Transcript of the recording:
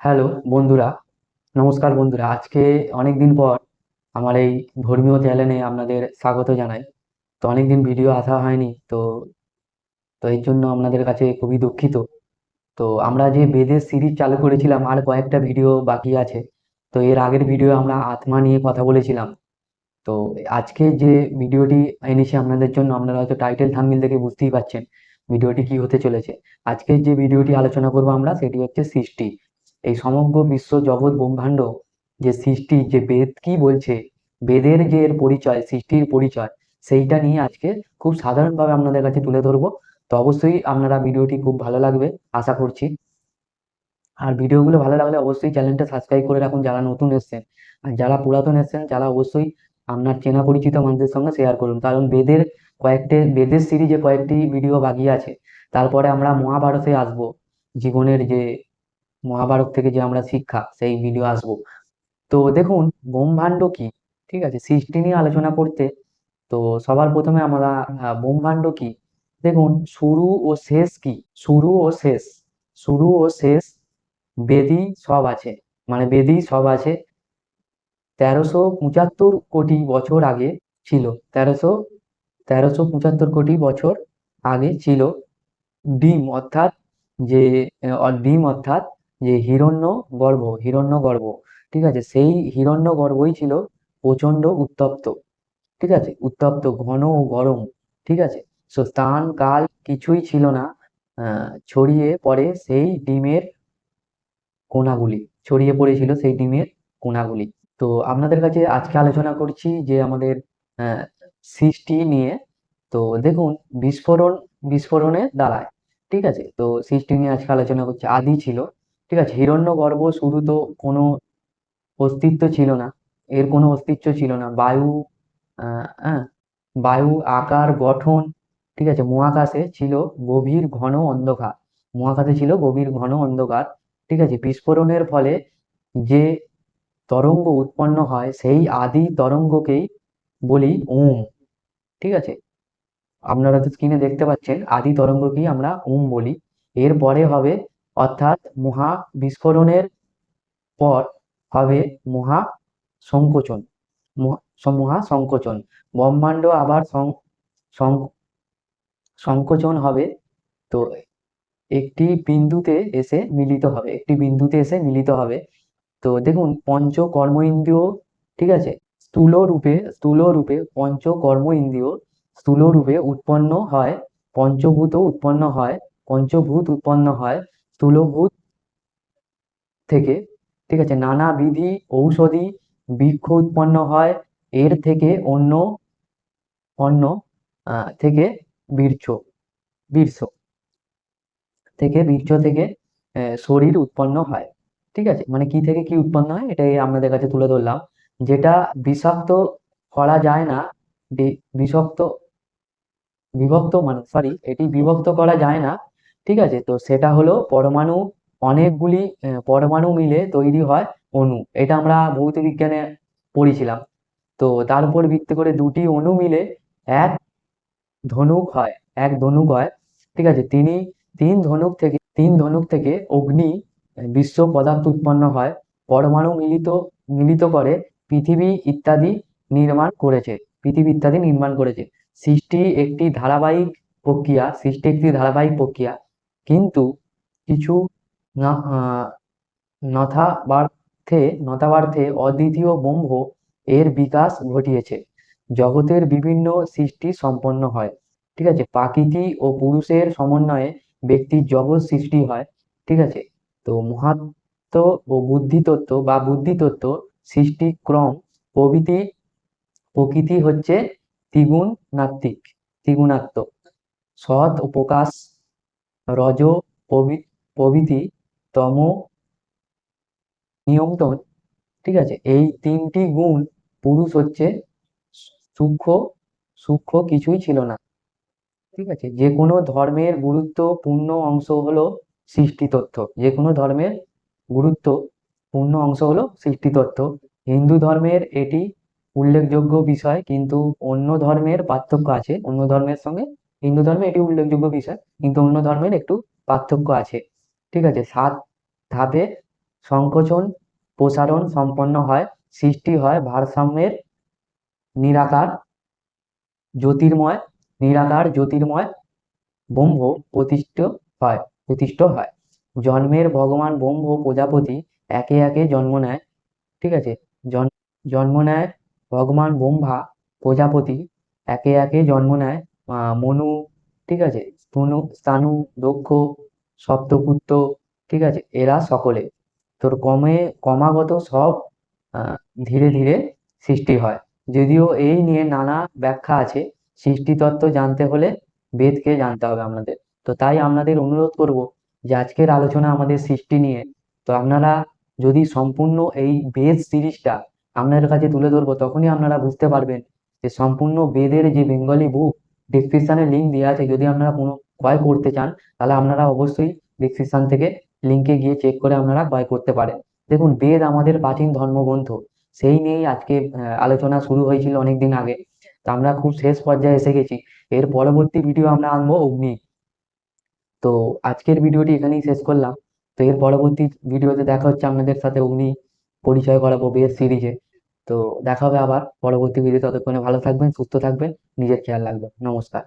Hello বন্ধুরা। নমস্কার বন্ধুরা। আজকে অনেক দিন পর আমার এই ধর্মীয় চ্যানেলে আপনাদের স্বাগত জানাই। তো অনেক দিন ভিডিও আসা হয়নি, তো তো এর জন্য আপনাদের কাছে খুবই দুঃখিত। তো আমরা যে বেদের সিরিজ চালু করেছিলাম, আর কয়েকটা ভিডিও বাকি আছে। তো এর আগের ভিডিও আমরা আত্মা নিয়ে কথা বলেছিলাম। তো আজকে যে ভিডিওটি এনেছি আপনাদের জন্য, আপনারা হয়তো টাইটেল থাম্বনেল দেখে বুঝতেই পারছেন ভিডিওটি কি হতে চলেছে। আজকে যে ভিডিওটি আলোচনা করব আমরা, সেটি হচ্ছে সৃষ্টি। এই সমগ্র বিশ্ব জগৎ ব্রহ্মাণ্ড যে সৃষ্টি, যে বেদ, কি বলছে? বেদের যে এর পরিচয়, সৃষ্টির পরিচয়, সেইটা নিয়ে আজকে খুব সাধারণভাবে আপনাদের কাছে তুলে ধরবো। তো অবশ্যই আপনারা ভিডিওটি খুব ভালো লাগবে, আশা করছি। আর ভিডিওগুলো ভালো লাগলে অবশ্যই চ্যানেলটা সাবস্ক্রাইব করে রাখুন যারা নতুন এসছেন। আর যারা পুরাতন এসছেন যারা অবশ্যই আপনার চেনা পরিচিত মানুষদের সঙ্গে শেয়ার করুন। কারণ বেদের কয়েকটি, বেদের সিরিজে কয়েকটি ভিডিও বাকি আছে। তারপরে আমরা মহাভারতে আসব। জীবনের যে মহাভারত থেকে যে আমরা শিক্ষা, সেই ভিডিও আসব। তো দেখুন, ব্রহ্মাণ্ড কি? ঠিক আছে, সৃষ্টি নিয়ে আলোচনা করতে। তো সবার প্রথমে আমরা ব্রহ্মাণ্ড কি? দেখুন, শুরু ও শেষ কি? শুরু ও শেষ। শুরু ও শেষ বেদই সব আছে। মানে বেদই সব আছে। তেরোশো পঁচাত্তর কোটি বছর আগে ছিল। তেরোশো তেরোশো পঁচাত্তর কোটি বছর আগে ছিল। ডিম অর্থাৎ যে ডিম অর্থাৎ যে হিরণ্য গর্ভ হিরণ্য গর্ভ, ঠিক আছে? সেই হিরণ্য গর্ভই ছিল প্রচণ্ড উত্তপ্ত, ঠিক আছে? উত্তপ্ত, ঘন ও গরম, ঠিক আছে? সো স্থান কাল কিছুই ছিল না ছড়িয়ে পড়ে সেই ডিমের কোনাগুলি, ছড়িয়ে পড়েছিল সেই ডিমের কোনাগুলি। তো, আপনাদের কাছে আজকে আলোচনা করছি যে আমাদের সৃষ্টি নিয়ে। তো, দেখুন, বিস্ফোরণ, বিস্ফোরণে দাঁড়ায়, ঠিক আছে? তো, সৃষ্টি নিয়ে আজকে আলোচনা করছি, আদি ছিল। ঠিক আছে হিরণ্যগর্ভ শুরু তো কোনো অস্তিত্ব ছিল না, এর কোনো অস্তিত্ব ছিল না। বায়ু হ্যাঁ বায়ু, আকার, গঠন, ঠিক আছে, মহাকাশে ছিল গভীর ঘন অন্ধকার। মহাকাশে ছিল গভীর ঘন অন্ধকার, ঠিক আছে, বিস্ফোরণের ফলে যে তরঙ্গ উৎপন্ন হয়, সেই আদি তরঙ্গকেই বলি ওম, ঠিক আছে? আপনারা তো স্ক্রিনে দেখতে পাচ্ছেন, আদি তরঙ্গকেই আমরা ওম বলি। এরপরে হবে অর্থাৎ মহা বিস্ফোরণের পর হবে মহা সংকোচন। মহা সংকোচন। ব্রহ্মাণ্ড আবার সংকোচন হবে। তো একটি বিন্দুতে এসে মিলিত হবে। একটি বিন্দুতে এসে মিলিত হবে। তো দেখুন পঞ্চ কর্ম ইন্দ্রিয় ঠিক আছে? স্থূল রূপে স্থূল রূপে পঞ্চ কর্ম ইন্দ্রিয় স্থূল রূপে উৎপন্ন হয় পঞ্চভূত উৎপন্ন হয়, পঞ্চভূত উৎপন্ন হয় স্থূলভূত থেকে, ঠিক আছে নানাবিধি ঔষধি বৃক্ষ উৎপন্ন হয়, এর থেকে অন্য অন্য থেকে বীর্য বীর্য থেকে বীর্য থেকে শরীর উৎপন্ন হয়, ঠিক আছে? মানে কি থেকে কি উৎপন্ন হয়? এটাই আপনাদের কাছে তুলে ধরলাম। যেটা বিষাক্ত করা যায় না বিষাক্ত, বিভক্ত মানে সরি এটি বিভক্ত করা যায় না ঠিক আছে? তো সেটা হলো পরমাণু অনেকগুলি পরমাণু মিলে তৈরি হয় অণু। এটা আমরা ভৌত বিজ্ঞানে পড়েছিলাম। তো তার উপর ভিত্তি করে দুটি অণু মিলে এক ধনুক হয়, এক ধনুক হয়, ঠিক আছে? তিনি তিন ধনুক থেকে, তিন ধনুক থেকে অগ্নি বিশ্ব পদার্থ উৎপন্ন হয়। পরমাণু মিলিত মিলিত করে পৃথিবী ইত্যাদি নির্মাণ করেছে। পৃথিবী ইত্যাদি নির্মাণ করেছে। সৃষ্টি একটি ধারাবাহিক প্রক্রিয়া, সৃষ্টি একটি ধারাবাহিক প্রক্রিয়া। কিন্তু কিছু না নথাবার্থে নথাবার্থে অদ্বিতীয় ব্রহ্ম এর বিকাশ ঘটিয়েছে। জগতের বিভিন্ন সৃষ্টি সম্পন্ন হয়, ঠিক আছে? প্রাকৃতি ও পুরুষের সমন্বয়ে ব্যক্তির জগৎ সৃষ্টি হয়, ঠিক আছে? তো মহাত্ম ও বুদ্ধিতত্ত্ব বা বুদ্ধিতত্ত্ব সৃষ্টিক্রম প্রভৃতি প্রকৃতি হচ্ছে ত্রিগুণাত্মিক, ত্রিগুণাত্মক, সৎ ও প্রকাশ রজ প্রভৃ- প্রভৃতি তম নিয়ন্ত্রণ ঠিক আছে? এই তিনটি গুণ পুরুষ হচ্ছে সূক্ষ্ম সূক্ষ্ম কিছুই ছিল না, ঠিক আছে? যে কোনো ধর্মের গুরুত্বপূর্ণ অংশ হলো সৃষ্টিতত্ত্ব যে কোনো ধর্মের গুরুত্বপূর্ণ অংশ হলো সৃষ্টিতত্ত্ব হিন্দু ধর্মের এটি উল্লেখযোগ্য বিষয়, কিন্তু অন্য ধর্মের পার্থক্য আছে, অন্য ধর্মের সঙ্গে হিন্দু ধর্মে এটি উল্লেখযোগ্য বিষয়, কিন্তু অন্য ধর্মের একটু পার্থক্য আছে। ঠিক আছে, সাত ধাপে সংকোচন, প্রসারণ সম্পন্ন হয়, সৃষ্টি হয় ভারসাম্যের নিরাকার, জ্যোতির্ময় নিরাকার, জ্যোতির্ময় ব্রহ্ম প্রতিষ্ঠ হয় প্রতিষ্ঠ হয়। জন্মের ভগবান ব্রহ্ম প্রজাপতি একে একে জন্ম নেয়। ঠিক আছে, জন- জন্ম নেয় ভগবান ব্রহ্মা, প্রজাপতি একে একে জন্ম নেয়। মনু, ঠিক আছে? স্তনু স্থানু দক্ষ, সপ্তপুত্র, ঠিক আছে? এরা সকলে। তোর ক্রমে ক্রমাগত সব ধীরে ধীরে সৃষ্টি হয়। যদিও এই নিয়ে নানা ব্যাখ্যা আছে, সৃষ্টিতত্ত্ব জানতে হলে বেদকে জানতে হবে আমাদের। তো তাই আপনাদের অনুরোধ করব যে আজকের আলোচনা আমাদের সৃষ্টি নিয়ে, তো আপনারা যদি সম্পূর্ণ এই বেদ সিরিজটা আপনাদের কাছে তুলে ধরবো, তখনই আপনারা বুঝতে পারবেন যে সম্পূর্ণ বেদের যে বেঙ্গলি বুক ডিসক্রিপশনে লিঙ্ক দেওয়া আছে। যদি আপনারা কোনো ক্রয় করতে চান, তাহলে আপনারা অবশ্যই ডিসক্রিপশন থেকে লিঙ্কে গিয়ে চেক করে আপনারা ক্রয় করতে পারেন। দেখুন, বেদ আমাদের প্রাচীন ধর্মগ্রন্থ। সেই নিয়েই আজকে আলোচনা শুরু হয়েছিল অনেকদিন আগে। তো আমরা খুব শেষ পর্যায়ে এসে গেছি। এর পরবর্তী ভিডিও আমরা আনব অগ্নি। তো আজকের ভিডিওটি এখানেই শেষ করলাম। তো এর পরবর্তী ভিডিওতে দেখা হচ্ছে আপনাদের সাথে অগ্নি পরিচয় করাবো বেদ সিরিজে তো দেখা হবে আবার পরবর্তী ভিডিও ততক্ষণে ভালো থাকবেন, সুস্থ থাকবেন, নিজের খেয়াল রাখবেন। নমস্কার।